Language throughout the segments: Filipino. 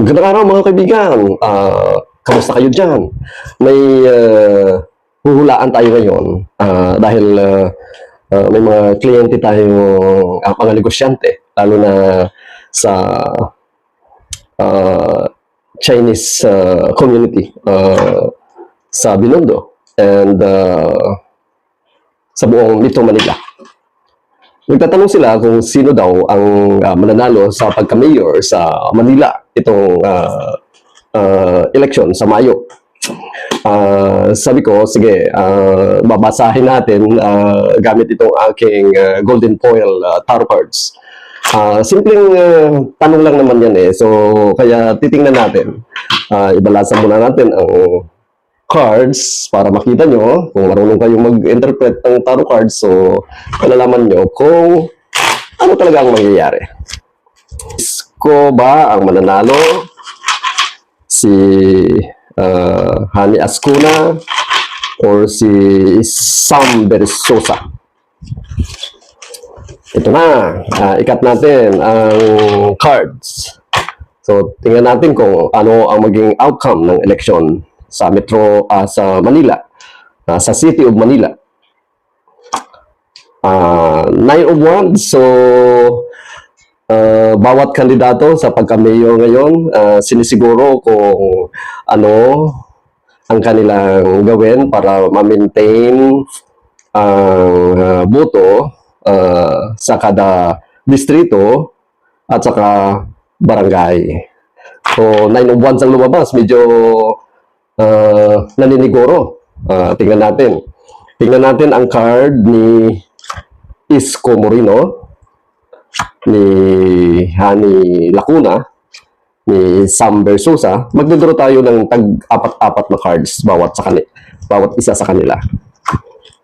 Magandang araw mga kaibigan. Ah, kamusta kayo dyan? May ah, huhulaan tayo ngayon ah, dahil ah, ah, may mga kliyente tayo, uh, mga negosyante, lalo na sa ah, Chinese ah, community ah, sa Binondo and ah, sa buong Little Manila. Nagtatanong sila kung sino daw ang ah, mananalo sa pagka-mayor sa Manila itong ah, ah, election sa Mayo. Ah, sabi ko, sige, ah, babasahin natin ah, gamit itong aking ah, golden foil ah, tarot cards. Ah, simpleng ah, tanong lang naman yan eh. So, kaya titingnan natin. Ah, ibalasa muna natin ang cards para makita nyo kung marunong kayong mag-interpret ng tarot cards. So, malalaman nyo kung ano talaga ang mangyayari. Isko ba ang mananalo? Si uh, Hani Ascuna or si Sam Bersosa? Ito na. Ah, ikat natin ang cards. So, tingnan natin kung ano ang maging outcome ng election sa Metro, ah, sa Manila, ah, sa City of Manila. Ah, nine of Wands, so ah, bawat kandidato sa pagka-mayor ngayon, ah, sinisiguro kung ano ang kanilang gawin para ma-maintain ang ah, boto ah, sa kada distrito at saka barangay. So, nine of Wands ang lumabas, medyo ah, naniniguro. Ah, tingnan natin. Tingnan natin ang card ni Isko Moreno, ni Hani Lacuna, ni Sam Versosa. Magdodro tayo ng tag-apat-apat na cards bawat sa kanila, bawat isa sa kanila.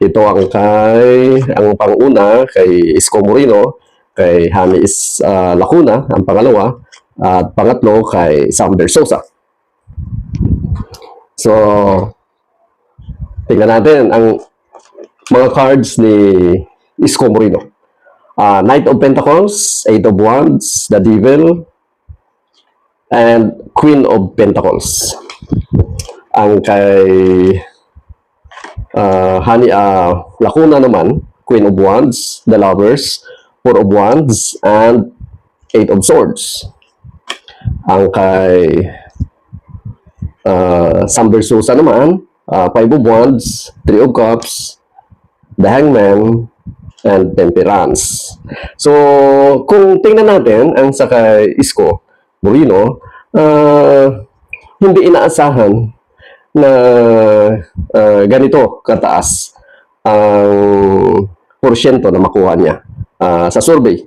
Ito ang kay ang panguna kay Isko Moreno, kay Hani Is ah, Lacuna, ang pangalawa, at pangatlo kay Sam Versosa. So, tingnan natin ang mga cards ni Isko Moreno. Ah, Knight of Pentacles, Eight of Wands, the Devil, and Queen of Pentacles. Ang kay ah, Hani ah, Lacuna naman, Queen of Wands, the Lovers, Four of Wands, and Eight of Swords. Ang kay uh, Sam Versosa naman, uh, Five of Wands, Three of Cups, The Hangman, and Temperance. So, kung tingnan natin ang sa kay Isko Moreno, uh, hindi inaasahan na uh, ganito kataas ang porsyento na makuha niya uh, sa survey.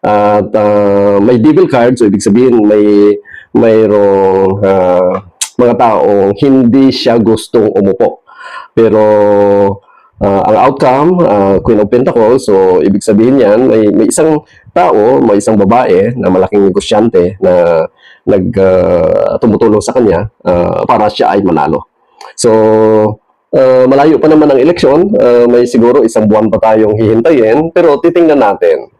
At uh, may devil card, so ibig sabihin may mayroong uh, mga taong hindi siya gustong umupo. Pero uh, ang outcome, uh, Queen of Pentacles, so ibig sabihin yan, may, may isang tao, may isang babae na malaking negosyante na nag uh, tumutulong sa kanya uh, para siya ay manalo. So, uh, malayo pa naman ang eleksyon, uh, may siguro isang buwan pa tayong hihintayin, pero titingnan natin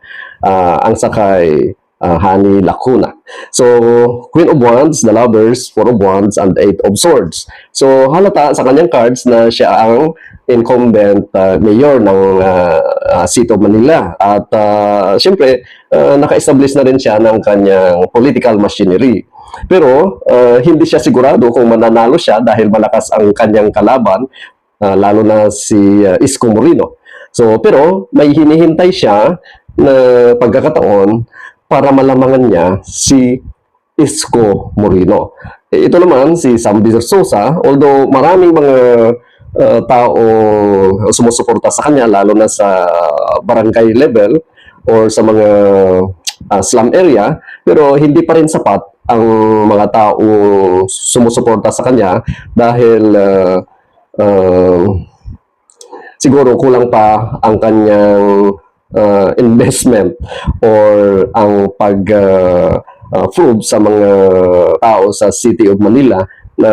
uh, ang sakay uh, Hani Lacuna. So, Queen of Wands, the Lovers, Four of Wands, and Eight of Swords. So, halata sa kanyang cards na siya ang incumbent uh, mayor ng uh, uh, City of Manila. At uh, siyempre, uh, naka-establish na rin siya ng kanyang political machinery. Pero uh, hindi siya sigurado kung mananalo siya dahil malakas ang kanyang kalaban, uh, lalo na si uh, Isko Moreno. So, pero may hinihintay siya na pagkakataon para malamangan niya si Isko Moreno. Eh, ito naman si Sam Sosa, although maraming mga uh, tao sumusuporta sa kanya, lalo na sa barangay level or sa mga uh, slum area, pero hindi pa rin sapat ang mga tao sumusuporta sa kanya dahil uh, uh, siguro kulang pa ang kanyang uh, investment or ang pag uh, uh, prove sa mga tao sa City of Manila na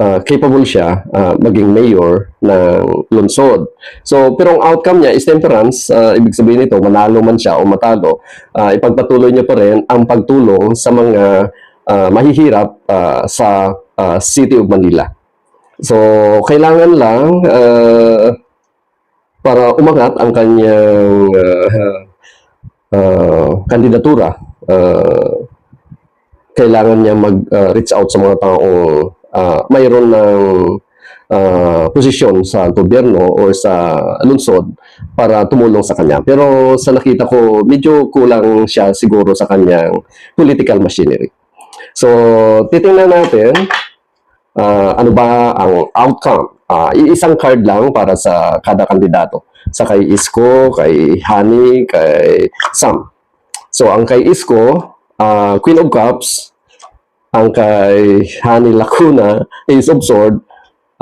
uh, capable siya uh, maging mayor ng lungsod. So, pero ang outcome niya is temperance. Uh, ibig sabihin nito, manalo man siya o matalo, uh, ipagpatuloy niya pa rin ang pagtulong sa mga ah, mahihirap ah, sa ah, City of Manila. So, kailangan lang ah, para umangat ang kanyang ah, ah, kandidatura, ah, kailangan niya mag-reach out sa mga taong ah, mayroon ng ah, posisyon sa gobyerno or sa lungsod para tumulong sa kanya. Pero sa nakita ko, medyo kulang siya siguro sa kanyang political machinery. So, titingnan natin ah, ano ba ang outcome. Ah, iisang card lang para sa kada kandidato. Sa kay Isko, kay Hani, kay Sam. So, ang kay Isko, ah, Queen of Cups, ang kay Hani Lacuna, Ace of Sword,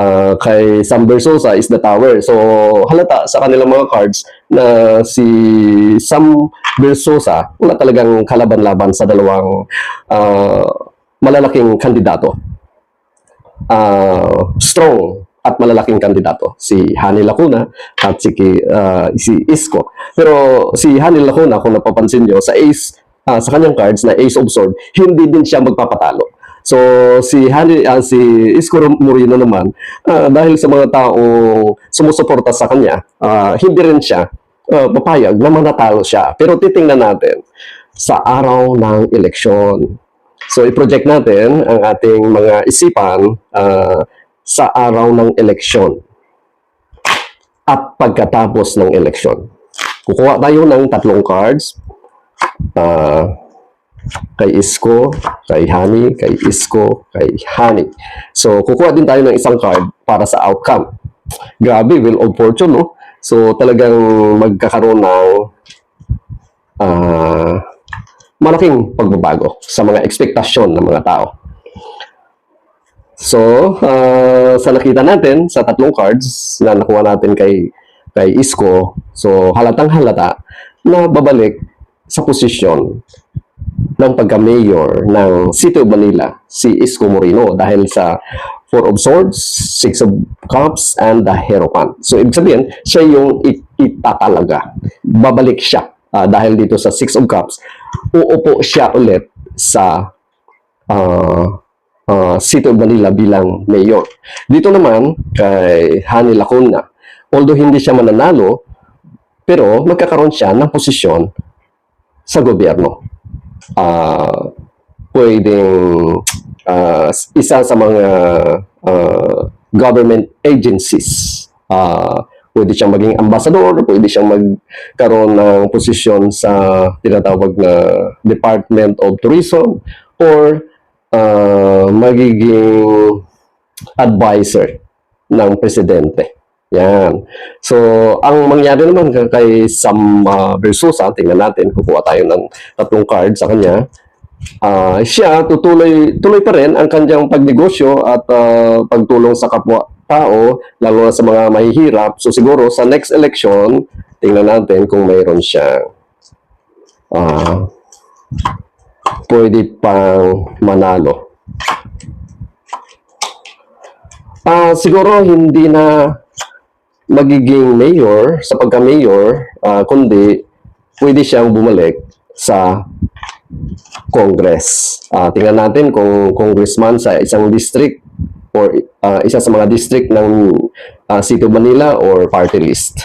ah, kay Sam Versosa is the Tower. So, halata sa kanilang mga cards na si Sam Versosa, wala talagang kalaban-laban sa dalawang ah, malalaking kandidato. Ah, strong at malalaking kandidato si Hani Lacuna at si ah, si Isko. Pero si Hani Lacuna kung napapansin niyo sa Ace ah, sa kanyang cards na Ace of Sword, hindi din siya magpapatalo. So si Hani ah, si Isko Moreno naman ah, dahil sa mga taong sumusuporta sa kanya, ah, hindi rin siya ah, papayag na manatalo siya. Pero titingnan natin sa araw ng eleksyon. So i-project natin ang ating mga isipan ah, sa araw ng eleksyon at pagkatapos ng eleksyon. Kukuha tayo ng tatlong cards. ah, kay Isko, kay Hani, kay Isko, kay Hani. So, kukuha din tayo ng isang card para sa outcome. Grabe, Wheel of Fortune, no? So, talagang magkakaroon ng ah, malaking pagbabago sa mga ekspektasyon ng mga tao. So, ah, sa nakita natin sa tatlong cards na nakuha natin kay kay Isko, so halatang halata na babalik sa posisyon ng pagka-mayor ng City of Manila, si Isko Moreno dahil sa Four of Swords, Six of Cups, and the Hierophant. So, ibig sabihin, siya yung it- itatalaga. Babalik siya ah, dahil dito sa Six of Cups, uupo siya ulit sa ah, ah, City of bilang mayor. Dito naman, kay Hani Lacuna, although hindi siya mananalo, pero magkakaroon siya ng posisyon sa gobyerno. Ah, pwedeng ah, isa sa mga ah, government agencies. Ah, pwede siyang maging ambassador, pwede siyang magkaroon ng posisyon sa tinatawag na Department of Tourism or ah, magiging advisor ng presidente. Yan. So, ang mangyari naman kay Sam uh, Versosa, tingnan natin, kukuha tayo ng tatlong card sa kanya. Ah, siya tutuloy tuloy pa rin ang kanyang pagnegosyo at ah, pagtulong sa kapwa tao, lalo na sa mga mahihirap. So siguro sa next election, tingnan natin kung mayroon siya ah pwede pang manalo. Ah, siguro hindi na magiging mayor sa pagka-mayor, ah, kundi pwede siyang bumalik sa Congress. Ah, tingnan natin kung congressman sa isang district or ah, isa sa mga district ng ah, City of Manila or party list.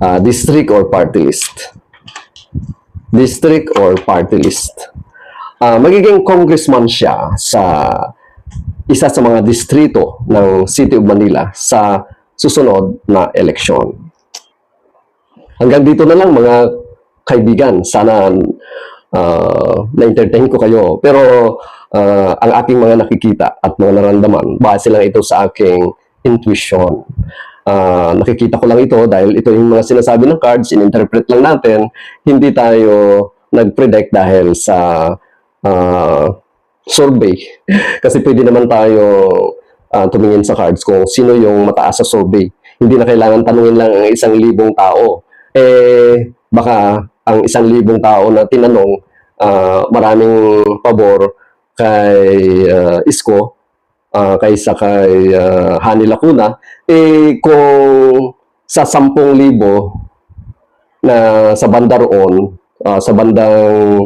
Ah, district or party list. District or party list. Ah, magiging congressman siya sa isa sa mga distrito ng City of Manila sa susunod na eleksyon. Hanggang dito na lang mga kaibigan. Sana ah, na-entertain ko kayo. Pero ah, ang aking mga nakikita at mga naramdaman, base lang ito sa aking intuition. Ah, nakikita ko lang ito dahil ito yung mga sinasabi ng cards, in-interpret lang natin. Hindi tayo nag-predict dahil sa ah, survey. Kasi pwede naman tayo ah, tumingin sa cards kung sino yung mataas sa survey. Hindi na kailangan tanungin lang ang isang libong tao. Eh, baka ang isang libong tao na tinanong, ah, maraming pabor kay ah, Isko ah, kaysa kay ah, Hani Lacuna, eh kung sa 10,000 na sa banda roon, ah, sa bandang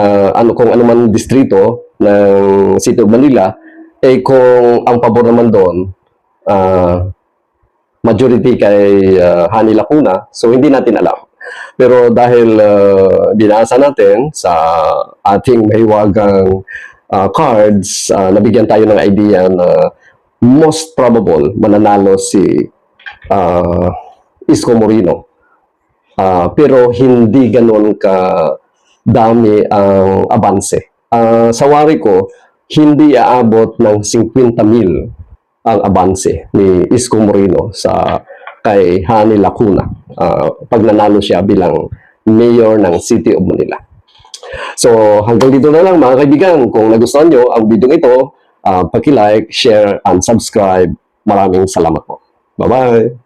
ah, ano kung ano man distrito ng City of Manila, eh kung ang pabor naman doon, ah, majority kay uh, Hani Lacuna, so hindi natin alam. Pero dahil uh, binasa natin sa ating mahiwagang uh, cards, uh, nabigyan tayo ng idea na most probable mananalo si uh, Isko Moreno. Ah, pero hindi ganoon ka dami ang abanse. Ah, sa wari ko, hindi aabot ng 50 mil ang abanse ni Isko Moreno sa kay Hani Lacuna ah, pag nanalo siya bilang mayor ng City of Manila. So hanggang dito na lang mga kaibigan. Kung nagustuhan nyo ang video ito, ah, paki-like, share, and subscribe. Maraming salamat po. Bye-bye!